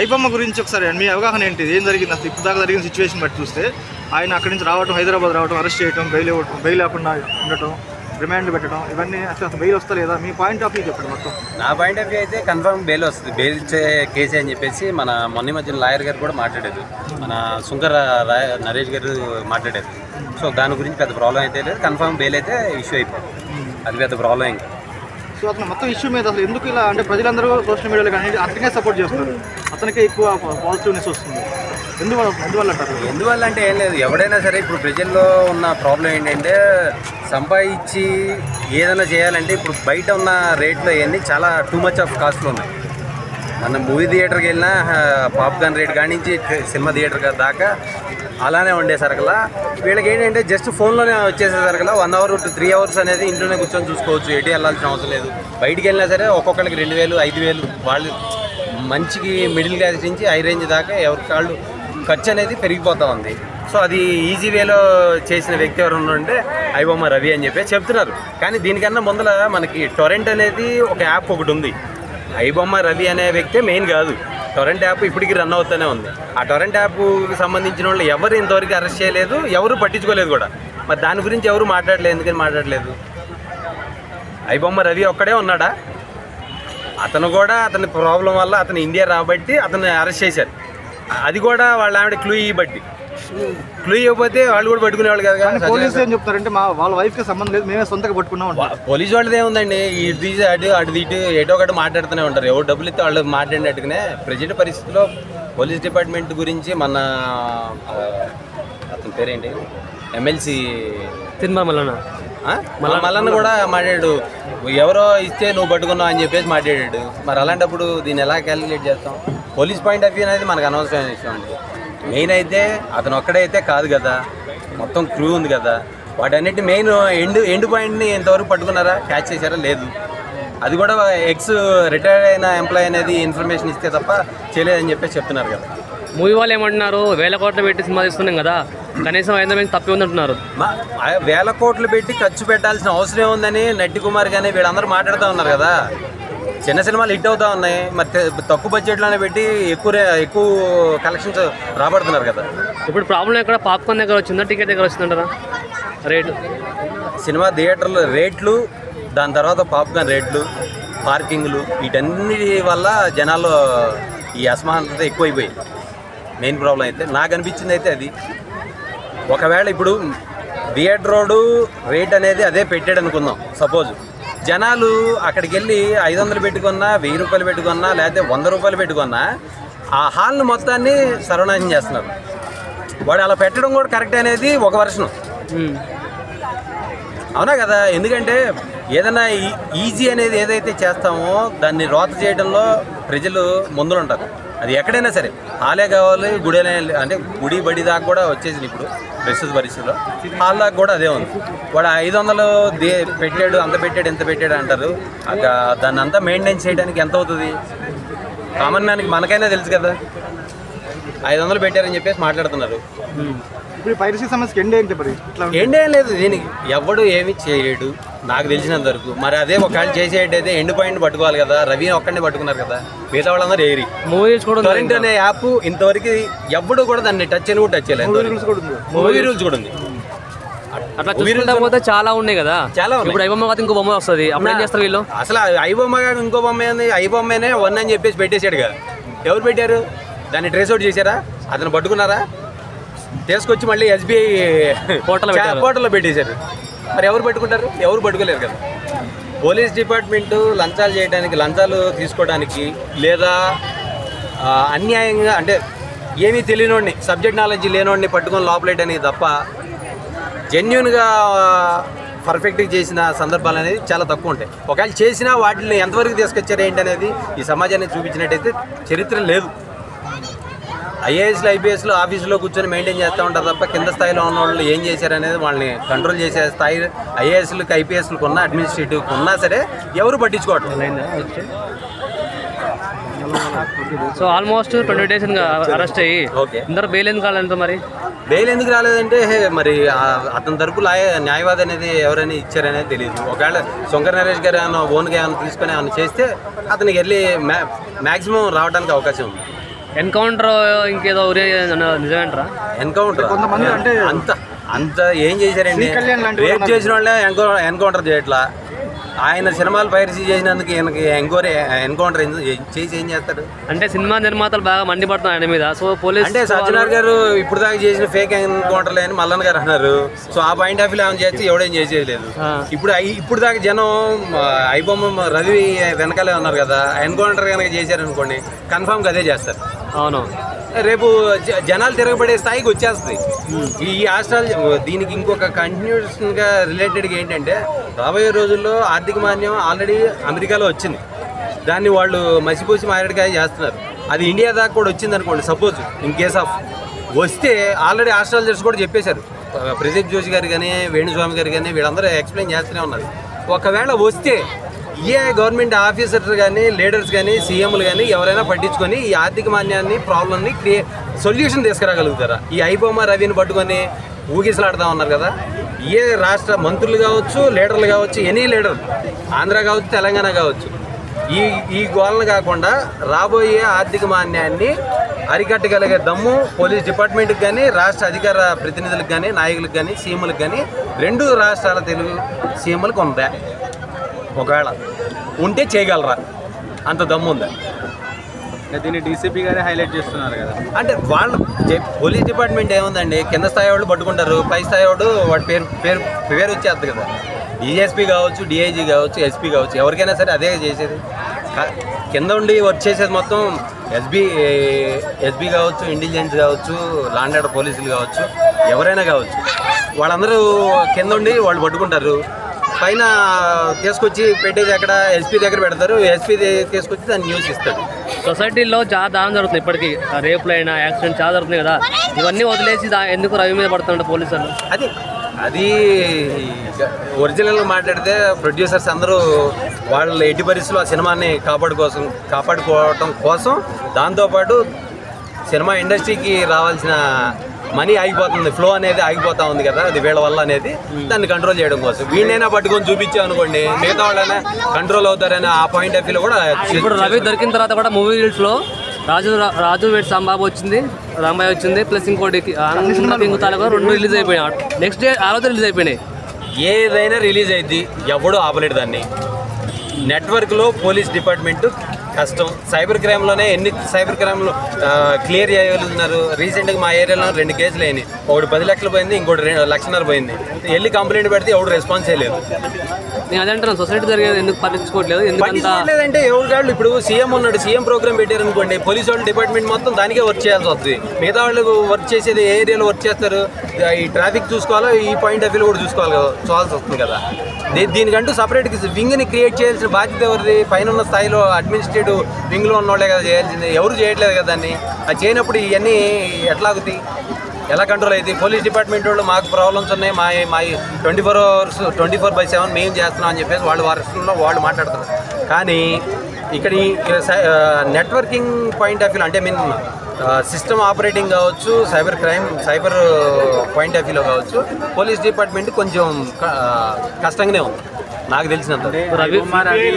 ఐబమ్మ గురించి ఒకసారి మీ అవగాహన ఏంటి? ఏం జరిగింది? అసలు ఇప్పుడు దాకా జరిగిన సిచ్యువేషన్ బట్టి చూస్తే ఆయన అక్కడి నుంచి రావడం హైదరాబాద్ రావడం అరెస్ట్ చేయడం బెయిల్ ఇవ్వడం బెయిల్ లేకుండా ఉండటం రిమాండ్ పెట్టడం ఇవన్నీ అసలు అసలు బెయిల్ వస్తా లేదా మీ పాయింట్ ఆఫ్ వ్యూ చెప్పండి మొత్తం. నా పాయింట్ ఆఫ్ వ్యూ అయితే కన్ఫర్మ్ బెయిల్ వస్తుంది. బెయిల్ ఇచ్చే కేసే అని చెప్పేసి మన మొన్న మధ్యన లాయర్ గారు కూడా మాట్లాడారు మన శుంకర నరేష్ గారు మాట్లాడారు సో దాని గురించి పెద్ద ప్రాబ్లం అయితే లేదు. కన్ఫర్మ్ బెయిల్ అయితే ఇష్యూ అయిపోతుంది. అది పెద్ద ప్రాబ్లం ఇంకా. సో అతను మొత్తం ఇష్యూ మీద అసలు ఎందుకు ఇలా అంటే ప్రజలందరూ సోషల్ మీడియాలో కానీ అతనికే సపోర్ట్ చేస్తున్నారు? అతనికే ఎక్కువ పాజిటివ్నెస్ వస్తుంది. ఎందువల్ల ఎందువల్ల అంటారు? ఎందువల్ల అంటే ఏం లేదు. ఎవడైనా సరే ఇప్పుడు ప్రజల్లో ఉన్న ప్రాబ్లం ఏంటంటే సంపాదించి ఏదైనా చేయాలంటే ఇప్పుడు బయట ఉన్న రేట్లు అవన్నీ చాలా టూ మచ్ ఆఫ్ కాస్ట్లు ఉన్నాయి. మన మూవీ థియేటర్కి వెళ్ళినా పాప్కార్న్ రేట్ కానించి నుంచి సినిమా థియేటర్ దాకా అలానే ఉండేసరికల్లా వీళ్ళకి ఏంటంటే జస్ట్ ఫోన్లోనే వచ్చేసేసరికల్లా one hour two three hours అనేది ఇంట్లోనే కూర్చొని చూసుకోవచ్చు ఎటు వెళ్ళాల్సిన అవసరం లేదు. బయటికి వెళ్ళినా సరే ఒక్కొక్కరికి రెండు వేలు ఐదు వేలు వాళ్ళు మంచికి మిడిల్ క్లాస్ నుంచి హై రేంజ్ దాకా ఎవరి కాళ్ళు ఖర్చు అనేది పెరిగిపోతూ ఉంది. సో అది ఈజీ వేలో చేసిన వ్యక్తి ఎవరు ఉంటే ఐబొమ్మ రవి అని చెప్పి చెప్తున్నారు. కానీ దీనికన్నా ముందర మనకి టొరెంట్ అనేది ఒక యాప్ ఒకటి ఉంది. ఐబొమ్మ రవి అనే వ్యక్తే మెయిన్ కాదు. టొరెంట్ యాప్ ఇప్పటికీ రన్ అవుతూనే ఉంది. ఆ టొరెంట్ యాప్కి సంబంధించిన వాళ్ళు ఎవరు ఇంతవరకు అరెస్ట్ చేయలేదు ఎవరు పట్టించుకోలేదు కూడా. మరి దాని గురించి ఎవరు మాట్లాడలేదు ఎందుకని మాట్లాడలేదు? ఐబొమ్మ రవి ఒక్కడే ఉన్నాడా? అతను కూడా అతని ప్రాబ్లం వల్ల అతను ఇండియా రాబట్టి అతను అరెస్ట్ చేశారు. అది కూడా వాళ్ళ ఆవిడ క్లూ ఇవ్వబట్టి క్లూ ఇవ్వకపోతే వాళ్ళు కూడా పట్టుకునేవాళ్ళు కదా కానీ పోలీసులు ఏం చెప్తారంటే మా వాళ్ళ వైఫ్కి సంబంధం లేదు మేమే సొంతగా పట్టుకున్నాం పోలీసు వాళ్ళది ఏముందండి ఇటు తీసి అటు అటు ఇటు ఏటో ఒకటి మాట్లాడుతూనే ఉంటారు. ఎవరు డబ్బులు ఇస్తే వాళ్ళు మాట్లాడినట్టుగానే ప్రజెంట్ పరిస్థితిలో పోలీస్ డిపార్ట్మెంట్ గురించి మన ఆ, అతని పేరేంటి? ఎమ్మెల్సీ తిరుమల మల్లన్న. మల్లన్న. కూడా మాట్లాడాడు. ఎవరో ఇస్తే నువ్వు పట్టుకున్నావు అని చెప్పేసి మాట్లాడాడు. మరి అలాంటప్పుడు దీన్ని ఎలా క్యాలిక్యులేట్ చేస్తాం? పోలీస్ పాయింట్ ఆఫ్ వ్యూ అనేది మనకు అనవసరమైన విషయం అండి. మెయిన్ అయితే అతను ఒక్కడైతే కాదు కదా. మొత్తం క్రూ ఉంది కదా. వాటన్నిటి మెయిన్ ఎండ్ ఎండ్ పాయింట్ని ఇంతవరకు పట్టుకున్నారా? క్యాచ్ చేశారా? లేదు. అది కూడా ఎక్స్ రిటైర్డ్ అయిన ఎంప్లాయ్ అనేది ఇన్ఫర్మేషన్ ఇస్తే తప్ప చేయలేదని చెప్పేసి చెప్తున్నారు కదా. మూవీ వాళ్ళు ఏమంటున్నారు? వేల కోట్లు పెట్టి సినిమా తీస్తున్నాం కదా. కనీసం ఐదు మంది తప్పి ఉందంటున్నారు. వేల కోట్లు పెట్టి ఖర్చు పెట్టాల్సిన అవసరం ఏముందని నట్టి కుమార్ కానీ వీళ్ళందరూ మాట్లాడుతూ ఉన్నారు కదా. చిన్న సినిమాలు హిట్ అవుతా ఉన్నాయి. మరి తక్కువ బడ్జెట్లోనే పెట్టి ఎక్కువ రే- ఎక్కువ కలెక్షన్స్ రాబడుతున్నారు కదా. ఇప్పుడు ప్రాబ్లం ఎక్కడ? పాప్కార్న్ దగ్గర వచ్చిందా? టికెట్ దగ్గర వచ్చిందంటారా? రేటు సినిమా థియేటర్ల రేట్లు దాని తర్వాత పాప్కార్న్ రేట్లు పార్కింగ్లు వీటన్నిటి వల్ల జనాల్లో ఈ అసమానత ఎక్కువైపోయి మెయిన్ ప్రాబ్లం అయితే నాకు అనిపించింది అయితే అది. ఒకవేళ ఇప్పుడు థియేటర్ రోడ్డు రేట్ అనేది అదే పెట్టాడు అనుకుందాం సపోజ్. జనాలు అక్కడికి వెళ్ళి ఐదు వందలు పెట్టుకున్నా వెయ్యి రూపాయలు పెట్టుకున్నా లేకపోతే వంద రూపాయలు పెట్టుకున్నా ఆ హాల్ని మొత్తాన్ని సర్వనాశనం చేస్తున్నారు. వాడు అలా పెట్టడం కూడా కరెక్ట్ అనేది ఒక వర్షం. అవునా కదా? ఎందుకంటే ఏదైనా ఈ- ఈజీ అనేది ఏదైతే చేస్తామో దాన్ని రోత చేయడంలో ప్రజలు ముందులుంటారు. అది ఎక్కడైనా సరే. హాలే కావాలి గుడేనే అంటే గుడి బడి దాకా కూడా వచ్చేసింది ఇప్పుడు ప్రస్తుత పరిస్థితిలో. హాల్ దాకా కూడా అదే ఉంది. వాడు ఐదు వందలు దే పెట్టాడు అంత పెట్టాడు ఎంత పెట్టాడు అంటారు. దాన్ని అంతా మెయింటైన్ చేయడానికి ఎంత అవుతుంది? కామన్ మ్యాన్కి మనకైనా తెలుసు కదా. ఐదు వందలు పెట్టారని చెప్పేసి మాట్లాడుతున్నారు. ఇప్పుడు పైరసీ సమస్యకి ఎండ్ ఏంటి మరి? ఇట్లా? ఎండేం లేదు దీనికి ఎవడు ఏమి చేయడు నాకు తెలిసినంత వరకు. మరి అదే ఒకవేళ చేసేటైతే ఎండ్ పాయింట్ పట్టుకోవాలి కదా రవి ఒక్కడిని పట్టుకున్నారు కదా మిగతా వాళ్ళందరూ ఏరి. మూవీ కూడా టొరెంట్ అనే యాప్ ఇంతవరకు ఎవ్వడు కూడా దాన్ని టచ్ చేయని కూడా టచ్ చేయలేదు. మూవీ రూల్స్ కూడా ఉంది. మూవీ రూల్స్ కూడా ఉంది. అట్లా చూసుకుంటా పోతే చాలా ఉన్నాయి కదా. చాలా. ఇప్పుడు ఐబొమ్మ కాదు ఇంకో బొమ్మ వస్తుంది. అప్పుడు ఏం చేస్తారు వీళ్ళు? అసలు ఐ బొమ్మ కాదు ఇంకో బొమ్మ ఏంది? ఐ బొమ్మనే వన్ అని చెప్పేసి పెట్టేశాడు కదా ఎవరు పెట్టారు? దాన్ని ట్రేస్ అవుట్ చేశారా? అతను పట్టుకున్నారా? తీసుకొచ్చి మళ్ళీ ఎస్బీఐ పెట్టారు. పోర్టల్లో పెట్టేశారు. మరి ఎవరు పట్టుకుంటారు? ఎవరు పట్టుకోలేరు కదా. పోలీస్ డిపార్ట్మెంటు లంచాలు చేయడానికి లంచాలు తీసుకోవడానికి లేదా అన్యాయంగా అంటే ఏమీ తెలియనోడిని సబ్జెక్ట్ నాలెడ్జ్ లేనోడిని పట్టుకొని లోపలేయడానికి తప్ప జెన్యున్గా పర్ఫెక్ట్గా చేసిన సందర్భాలు అనేది చాలా తక్కువ ఉంటాయి. ఒకవేళ చేసినా వాటిని ఎంతవరకు తీసుకొచ్చారు ఏంటి అనేది ఈ సమాజానికి చూపించినట్టయితే చరిత్ర లేదు. ఐఏఎస్లు ఐపీఎస్లు ఆఫీసులో కూర్చొని మెయింటైన్ చేస్తూ ఉంటారు తప్ప కింద స్థాయిలో ఉన్న వాళ్ళు ఏం చేశారనేది వాళ్ళని కంట్రోల్ చేసే స్థాయి ఐఏఎస్లకు ఐపీఎస్లకు ఉన్న అడ్మినిస్ట్రేటివ్కి ఉన్నా సరే ఎవరు పట్టించుకోవట్లేదు. So almost twenty days arrest అయ్యి ఓకే. అందరు బెయిల్ ఎందుకు కాలేదు మరి? బెయిల్ ఎందుకు రాలేదంటే మరి అతని తరపు లాయ న్యాయవాది అనేది ఎవరైనా ఇచ్చారనేది తెలియదు ఒకవేళ శంకర్ నరేష్ గారు ఏమైనా ఓన్గా ఏమైనా తీసుకొని ఏమైనా చేస్తే అతనికి వెళ్ళి మ్యా మ్యాక్సిమం రావడానికి అవకాశం ఉంది. ఎన్కౌంటర్ ఇంకేదో నిజమేంటరా? ఎన్కౌంటర్ కొంతమంది అంటే- అంత అంత ఏం చేశారండి? రేప్ చేసిన వాళ్ళే ఎన్కౌ- ఎన్కౌంటర్ చేయట్లా? ఆయన సినిమాలు పైరసీ చేసినందుకు ఈయనకి ఎంక్వైరీ ఎన్కౌంటర్ చేసి ఏం చేస్తారు? అంటే సినిమా నిర్మాతలు బాగా మండిపడుతున్నారు ఆయన మీద. సో పోలీస్ అంటే సత్యనారాయణ గారు ఇప్పుడు దాకా చేసిన ఫేక్ ఎన్కౌంటర్లు అని మల్లన్న గారు అన్నారు. సో ఆ పాయింట్ ఆఫ్ వ్యూ ఏమైనా చేస్తే ఎవడేం చేసేది లేదు ఆ. ఇప్పుడు ఇప్పుడు దాకా జనం ఐబొమ్మ రవి వెనకాలే ఉన్నారు కదా. ఎన్కౌంటర్ కనుక చేశారనుకోండి కన్ఫామ్గా అదే చేస్తారు. అవును. రేపు జ- జనాలు తిరగబడే స్థాయికి వచ్చేస్తుంది ఈ ఆస్ట్రాల్ దీనికి ఇంకొక కంటిన్యూషన్గా రిలేటెడ్గా ఏంటంటే రాబోయే రోజుల్లో ఆర్థిక మాన్యం ఆల్రెడీ అమెరికాలో వచ్చింది. దాన్ని వాళ్ళు మసిపూసి మారేడుకాయ చేస్తున్నారు. అది ఇండియా దాకా కూడా వచ్చింది అనుకోండి సపోజ్ ఇన్ కేస్ ఆఫ్ వస్తే ఆల్రెడీ ఆస్ట్రాలజర్స్ కూడా చెప్పేశారు. ప్రదీప్ జోషి గారు కానీ వేణుస్వామి గారు కానీ వీళ్ళందరూ ఎక్స్ప్లెయిన్ చేస్తూనే ఉన్నారు. ఒకవేళ వస్తే ఏ గవర్నమెంట్ ఆఫీసర్స్ కానీ లీడర్స్ కానీ సీఎంలు కానీ ఎవరైనా పట్టించుకొని ఈ ఆర్థిక మాన్యాన్ని ప్రాబ్లమ్ని క్రియే సొల్యూషన్ తీసుకురాగలుగుతారా? ఈ ఐబొమ్మ రవిని పట్టుకొని ఊగిసలాడుతూ ఉన్నారు కదా? ఏ రాష్ట్ర మంత్రులు కావచ్చు లీడర్లు కావచ్చు ఎనీ లీడర్ ఆంధ్ర కావచ్చు తెలంగాణ కావచ్చు ఈ ఈ గోలను కాకుండా రాబోయే ఆర్థిక మాన్యాన్ని అరికట్టగలిగే దమ్ము పోలీస్ డిపార్ట్మెంట్కి కానీ రాష్ట్ర అధికార ప్రతినిధులకు కానీ నాయకులకు కానీ సీఎంలకు కానీ రెండు రాష్ట్రాల తెలుగు సీఎంలకు ఉందా? ఒకవేళ ఉంటే చేయగలరా? అంత దమ్ము ఉందా దీన్ని డీసీపీ గారే హైలైట్ చేస్తున్నారు కదా. అంటే వాళ్ళు పోలీస్ డిపార్ట్మెంట్ ఏముందండి? కింద స్థాయి వాళ్ళు పట్టుకుంటారు పై స్థాయి వాడు వాడి పేరు పేరు పేరు వచ్చేస్తుంది కదా. డిఎస్పీ కావచ్చు డిఐజీ కావచ్చు ఎస్పీ కావచ్చు ఎవరికైనా సరే అదే చేసేది. కింద ఉండి వర్క్ చేసేది మొత్తం ఎస్బీ ఎస్బీ కావచ్చు ఇంటెలిజెన్స్ కావచ్చు లాండ్ ఆర్డర్ పోలీసులు కావచ్చు ఎవరైనా కావచ్చు. వాళ్ళందరూ కింద ఉండి వాళ్ళు పట్టుకుంటారు. పైన తీసుకొచ్చి పెట్టేది ఎక్కడ? ఎస్పీ దగ్గర పెడతారు. ఎస్పీ తీసుకొచ్చి దాన్ని న్యూస్ ఇస్తాడు సొసైటీలో చాలా దారుణం జరుగుతుంది ఇప్పటికీ. రేపులు అయినా యాక్సిడెంట్ చాలా జరుగుతుంది కదా. ఇవన్నీ వదిలేసి ఎందుకు రవి మీద పడుతుంటారు పోలీసులు? అది అది ఒరిజినల్గా మాట్లాడితే ప్రొడ్యూసర్స్ అందరూ వాళ్ళ ఎట్టి పరిస్థితుల్లో ఆ సినిమాని కాపాడు కోసం కాపాడుకోవటం కోసం దాంతోపాటు సినిమా ఇండస్ట్రీకి రావాల్సిన మనీ ఆగిపోతుంది ఫ్లో అనేది ఆగిపోతా ఉంది కదా అది వీళ్ళ వల్ల అనేది దాన్ని కంట్రోల్ చేయడం కోసం. వీళ్ళైనా పట్టుకొని చూపించాం అనుకోండి మిగతా వాళ్ళైనా కంట్రోల్ అవుతారనే ఆ పాయింట్ ఆఫ్ వ్యూలో కూడా ఇప్పుడు రవి దొరికిన తర్వాత కూడా మూవీ లో రాజు రాజు వేట్ సాంబాబు వచ్చింది రాంబాయ్ వచ్చింది ప్లస్ ఇంకోటి పింగుతాలు కూడా రెండు రిలీజ్ అయిపోయినాయి. నెక్స్ట్ డే ఆ రోజు రిలీజ్ అయిపోయినాయి. ఏదైనా రిలీజ్ అయింది ఎవడు ఆపలేడు దాన్ని. నెట్వర్క్లో పోలీస్ డిపార్ట్మెంట్ కష్టం. సైబర్ క్రైమ్లోనే ఎన్ని సైబర్ క్రైమ్లు క్లియర్ చేయగలుగుతున్నారు. రీసెంట్గా మా ఏరియాలో రెండు కేసులు అయినాయి. ఒకటి పది లక్షలు పోయింది ఇంకోటి రెండు లక్షన్నర పోయింది. వెళ్ళి కంప్లైంట్ పెడితే ఎవడు రెస్పాన్స్ చేయలేదు. నేను అదే అంటున్నాను. సొసైటీ జరిగేది ఎందుకు పట్టించుకోవట్లేదు? పట్టించుకోవట్లేదంటే ఎవరు కాళ్ళు ఇప్పుడు సీఎం ఉన్నాడు సీఎం ప్రోగ్రామ్ పెట్టారు అనుకోండి పోలీస్ వాళ్ళు డిపార్ట్మెంట్ మొత్తం దానికే వర్క్ చేయాల్సి వస్తుంది. మిగతా వాళ్ళు వర్క్ చేసేది ఏ ఏరియాలో వర్క్ చేస్తారు? ఈ ట్రాఫిక్ చూసుకోవాలో? ఈ పాయింట్ ఆఫ్ వ్యూ కూడా చూసుకోవాలి కదా. చూడాల్సి వస్తుంది కదా. దీనికంటూ సపరేట్ వింగ్ని క్రియేట్ చేయాల్సిన బాధ్యత ఎవరిది? పైన ఉన్న స్థాయిలో అడ్మినిస్ట్రేటివ్ వింగ్లో ఉన్నోళ్ళే కదా చేయాల్సింది. ఎవరు చేయట్లేదు కదా దాన్ని? అది చేయనప్పుడు ఇవన్నీ ఎట్లాగుతాయి? ఎలా కంట్రోల్ అయితే పోలీస్ డిపార్ట్మెంట్ వాళ్ళు మాకు ప్రాబ్లమ్స్ ఉన్నాయి. మా మా twenty four hours twenty four by seven మేము చేస్తున్నాం అని చెప్పేసి వాళ్ళు వర్షంలో వాళ్ళు మాట్లాడుతారు కానీ ఇక్కడ ఈ నెట్వర్కింగ్ పాయింట్ ఆఫ్ వ్యూ అంటే మీన్ సిస్టమ్ ఆపరేటింగ్ కావచ్చు cyber crime cyber point of వ్యూలో కావచ్చు పోలీస్ డిపార్ట్మెంట్ కొంచెం కష్టంగానే ఉంది. నాకు తెలిసినంత రవి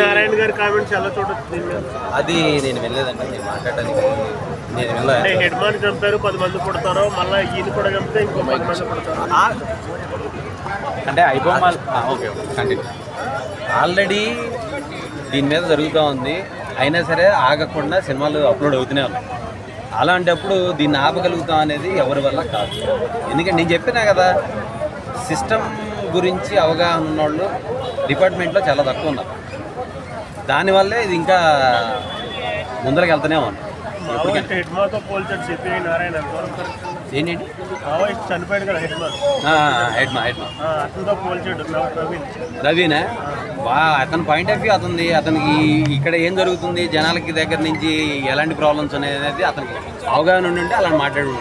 నారాయణ గారి కామెంట్స్ ఎలా చూడొచ్చు అది నేను వెళ్ళలేదండి నేను మాట్లాడడానికి నేను వెళ్ళలేదు హెడ్ మాన్ చంపారు పది మంది పుడతారు మళ్ళీ ఈయన కూడా చంపితే ఇంకో పది మంది పుడతారు? అంటే iBomma okay okay continue already దీని మీద జరుగుతూ ఉంది. అయినా సరే ఆగకుండా సినిమాలు అప్లోడ్ అవుతూనే ఉన్నాయి. అలాంటప్పుడు దీన్ని ఆపగలుగుతాం అనేది ఎవరి వల్ల కాదు. ఎందుకంటే నేను చెప్పినా కదా సిస్టమ్ గురించి అవగాహన ఉన్నోళ్ళు డిపార్ట్మెంట్లో చాలా తక్కువ ఉన్నారు. దానివల్లే ఇది ఇంకా ముందరకు వెళ్తూనే ఉంది మావోయిస్ట్ హెడ్ మాతో పోల్చాడు సిపిఐ నారాయణ ఎంతవరకు ఏంటంటి మావోయిస్ట్ చనిపోయాడు కదా హెడ్ మాన్ హెడ్ మా హెడ్ మా. అతనితో పోల్చాడు ప్రవీణ్. రవినా వా అతని పాయింట్ ఆఫ్ వ్యూ అతనిది. అతనికి ఇక్కడ ఏం జరుగుతుంది? జనాలకి దగ్గర నుంచి ఎలాంటి ప్రాబ్లమ్స్ ఉన్నాయి అనేది అతనికి అవగాహన ఉండి ఉంటే అలా మాట్లాడు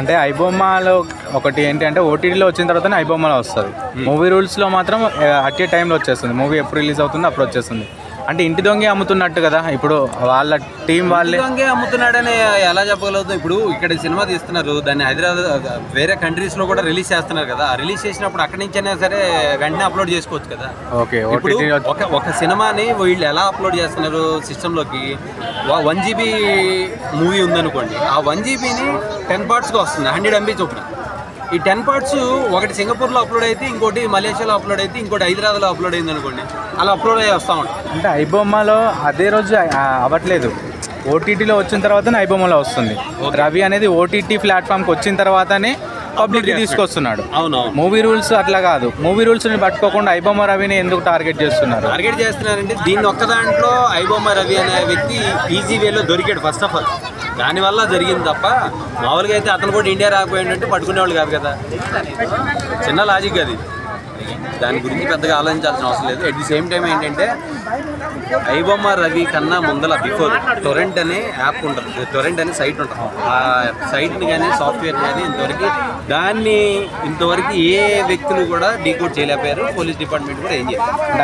అంటే ఐబొమ్మలో ఒకటి ఏంటి అంటే ఓటీటీలో వచ్చిన తర్వాతనే ఐబొమ్మలో వస్తుంది. మూవీ రూల్స్లో మాత్రం అట్ ఏ టైంలో వచ్చేస్తుంది. మూవీ ఎప్పుడు రిలీజ్ అవుతుందో అప్పుడు వచ్చేస్తుంది. అంటే ఇంటి దొంగే అమ్ముతున్నట్టు కదా ఇప్పుడు వాళ్ళ టీం వాళ్ళే. దొంగే అమ్ముతున్నాడని ఎలా చెప్పగలుగుతాం? ఇప్పుడు ఇక్కడ సినిమా తీస్తున్నారు దాన్ని హైదరాబాద్ వేరే కంట్రీస్లో కూడా రిలీజ్ చేస్తున్నారు కదా రిలీజ్ చేసినప్పుడు అక్కడి నుంచైనా సరే వెంటనే అప్లోడ్ చేసుకోవచ్చు కదా. ఓకే ఇప్పుడు ఒక ఒక సినిమాని వీళ్ళు ఎలా అప్లోడ్ చేస్తున్నారు సిస్టంలోకి? వన్ జీబీ మూవీ ఉందనుకోండి ఆ వన్ జీబీని టెన్ పార్ట్స్గా వస్తుంది హండ్రెడ్ ఎంబీ చొప్పున. ఈ టెన్ పార్ట్స్ ఒకటి సింగపూర్లో అప్లోడ్ అయితే ఇంకోటి మలేషియాలో అప్లోడ్ అయితే ఇంకోటి హైదరాబాద్లో అప్లోడ్ అయింది అనుకోండి. అలా అప్లోడ్ అయ్యి వస్తూ ఉంటాం. అంటే ఐబొమ్మలో అదే రోజు అవ్వట్లేదు. ఓటీటీలో వచ్చిన తర్వాతనే ఐబొమ్మలో వస్తుంది. రవి అనేది ఓటీటీ ప్లాట్ఫామ్కి వచ్చిన తర్వాతనే పబ్లిక్ తీసుకొస్తున్నాడు. అవునవును. మూవీ రూల్స్ అట్లా కాదు. మూవీ రూల్స్ని పట్టుకోకుండా ఐబొమ్మ రవిని ఎందుకు టార్గెట్ చేస్తున్నారు? టార్గెట్ చేస్తున్నారంటే దీన్ని ఒక్క దాంట్లో ఐబొమ్మ రవి అనే వ్యక్తి ఈజీ వేలో దొరికాడు ఫస్ట్ ఆఫ్ ఆల్ దానివల్ల జరిగింది తప్ప మామూలుగా అయితే అతను కూడా ఇండియా రాకపోయిందంటే పట్టుకునేవాళ్ళు కాదు కదా. చిన్న లాజిక్ అది. దాని గురించి పెద్దగా ఆలోచించాల్సిన అవసరం లేదు. అట్ ది సేమ్ టైం ఏంటంటే ఐబొమ్మ రవి కన్నా ముందల బిఫోర్ టొరెంట్ అనే యాప్ ఉంటుంది. టొరెంట్ అనే సైట్ ఉంటుంది. ఆ సైట్ని కానీ సాఫ్ట్వేర్ కానీ ఇంతవరకు దాన్ని ఇంతవరకు ఏ వ్యక్తులు కూడా డీకోడ్ చేయలేకపోయారు. పోలీస్ డిపార్ట్మెంట్ కూడా ఏం చేయాలి